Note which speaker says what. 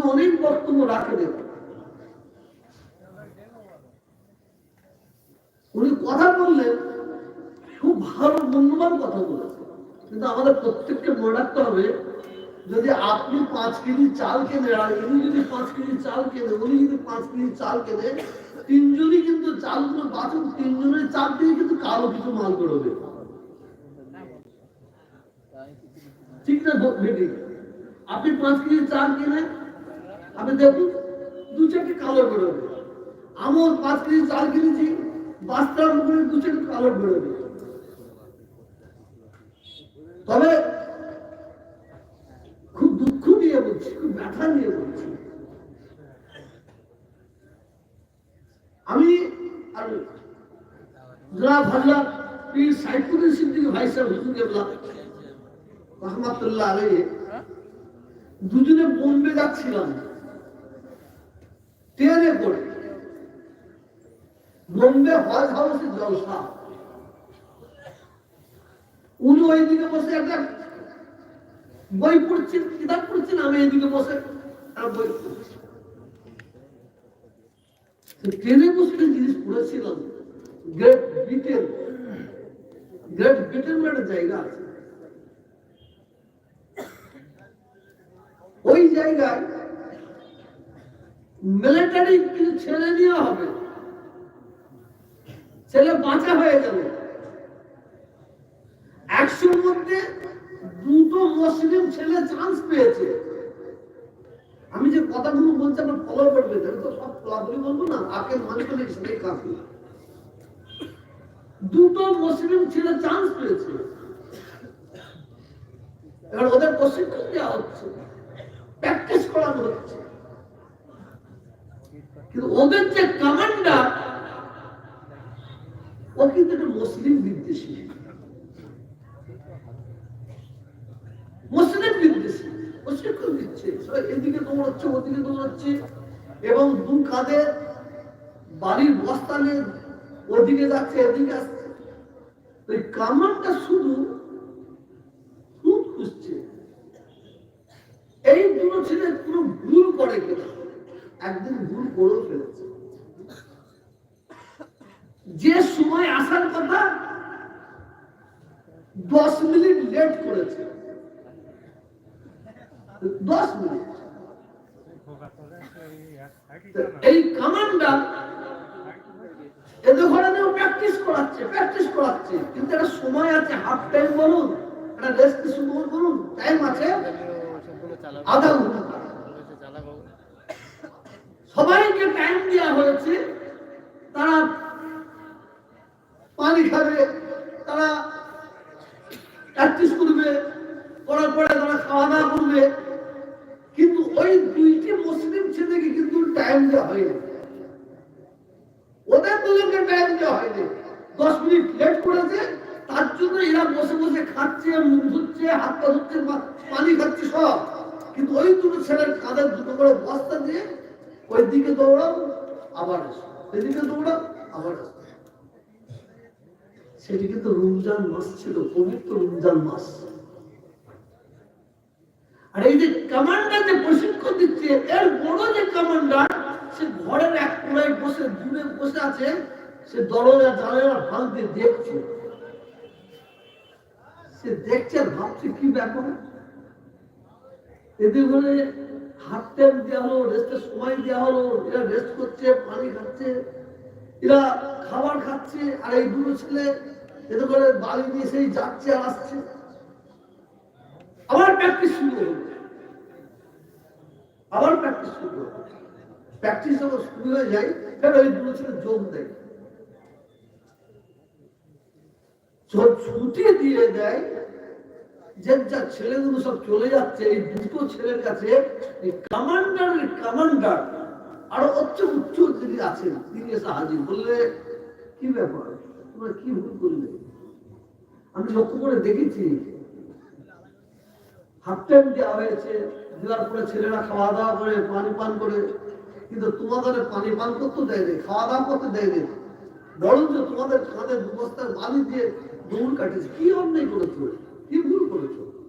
Speaker 1: উনি অনেক বক্তব্য রাখেন উনি কথা বললেন, খুব ভালো মূল্যবান কথা বলেছেন। কিন্তু আমাদের প্রত্যেককে মনে রাখতে হবে, যদি আপনি পাঁচ কেজি চাল কেনে আর উনি যদি পাঁচ কেজি চাল কেনে উনি যদি পাঁচ কেজি চাল কেনে তিনজনই কিন্তু চালগুলো বাঁচুন তিনজনের চাল দিয়ে কিন্তু কারও কিছু মাল বেরোবে। ঠিক না আপনি পাঁচ কেজি চাল কিনে আপনি দেখুন, দু চারটে কালো বেরোবে। আমার পাঁচ কেজি চাল কিনেছি বাস্তার উপরে দু চারটে কালো বেরোবে। তবে খুব দুঃখ নিয়ে বলছি, খুব ব্যথা নিয়ে বলছি। আমি আর জরা ভাল্লা সাইফুদ্দিন সিদ্দিক ভাই সাহেব, হুজুর কেবলা, রহমাতুল্লাহ আলাইহি, দুজনে বোম্বে যাচ্ছিলাম। ট্রেনে করে। বোম্বে হজ হাউসে জলসা উনি ওইদিকে বসে একটা বই পড়ছেন কিতাব পড়ছেন আমি এইদিকে বসে আর বই ট্রেনে বসে জিনিস পড়েছিলাম গ্রেট ব্রিটেন গ্রেট ব্রিটেন একটা জায়গা আছে। ওই জায়গায় মিলিটারি নেওয়া হবে। ছেলে বাঁচা হয়ে যাবে। মধ্যে দুটো মুসলিম ছেলে চান্স পেয়েছে। আমি যে কথাগুলো বলছি, আপনার ফলো করবে আমি তো সব ফলাফলি বলব না। আকে মনে সেটাই কাফি দুটো মুসলিম ছেলে চান্স পেয়েছে। এবার ওদের প্রশিক্ষণ দেওয়া হচ্ছে। প্র্যাকটিস করানো হচ্ছে। ওদের যে কমান্ডার ও কিন্তু একটা মুসলিম বিদ্বেষী। মুসলিম বিদ্বেষী। প্রশিক্ষণ দিচ্ছে সবাই এদিকে দৌড়াচ্ছে, ওদিকে দৌড়াচ্ছে। এবং দু কাঁধে বাড়ির বস্তা নিয়ে ওদিকে যাচ্ছে, এদিকে আসছে। তো এই কামানটা শুধু খুব খুঁজছে এই দুটো ছেলে করে কিনা একদিন ভুল করেও ফেলেছে। যে সময় আসার কথা, দশ মিনিট লেট করেছে। দশ মিনিট। এই কমান্ডার এদের ঘরে নিয়েও প্র্যাকটিস করাচ্ছে প্র্যাকটিস করাচ্ছে। কিন্তু একটা সময় আছে হাফ টাইম বলুন, একটা রেস্ট শুরু করুন টাইম আছে, আধা ঘণ্টা। সবাইকে টাইম দেওয়া হয়েছে, তারা পানি খাবে, তারা প্র্যাকটিস করবে, করার পরে তারা খাওয়া দাওয়া করবে। কিন্তু ওই দুইটি মুসলিম ছেলেকে কিন্তু টাইম দেওয়া হয়নি। ওদের দুজনকে টাইম দেওয়া হয়নি। দশ মিনিট লেট করেছে, তার জন্য এরা বসে বসে খাচ্ছে, মুখ ধুচ্ছে, হাত পা ধুচ্ছে পানি খাচ্ছে সব। কিন্তু ওই দুটো ছেলের কাঁধে দুটো করে বস্তা দিয়ে ওই দিকে দৌড়াও, আবার এসো এদিকে দৌড়াও, আবার এসো সেটি কিন্তু রমজান মাস ছিল, পবিত্র রমজান মাস। আর এই যে কমান্ডার যে প্রশিক্ষণ দিচ্ছে, এর বড় যে কমান্ডার সে ঘরের এক কোনায় বসে, দূরে বসে আছে, সে দরজা জানালা ভালো দিয়ে দেখছে। সে দেখছে আর ভাবছে কি ব্যাপার? এদের ঘরে টাইম দেওয়া হলো রেস্টের সময় দেওয়া হলো, এরা রেস্ট করছে, পানি খাচ্ছে, এরা খাবার খাচ্ছে, আর এই দুটো ছেলে এদের করে বাড়ি দিয়ে সেই যাচ্ছে আর আসছে। আবার প্র্যাকটিস শুরু হলো। আবার প্র্যাকটিস শুরু হলো। প্র্যাকটিস যখন শুরু হয়ে যায়, ফের ওই দুটো ছেলে যোগ দেয়। ছুটি দিয়ে দেয় যে যা ছেলেগুলো সব চলে যাচ্ছে, এই দুটো ছেলের কাছে এই কমান্ডার আরও উচ্চ উচ্চ আছেন তিনি এসে হাজির বললে কি ব্যাপার? তোমরা কি ভুল করলে? আমি লক্ষ্য করে দেখেছি। হাফ টাইম দেওয়া হয়েছে, দেওয়ার পরে ছেলেরা খাওয়া দাওয়া করে, পানি পান করে, কিন্তু তোমাদের পানি পান করতে দেয়নি খাওয়া দাওয়া করতে দেয়নি বরঞ্চ তোমাদের কাঁধে দুবস্তার বালি দিয়ে দৌড় কাটেছে, কি অন্যায় করেছ? olur.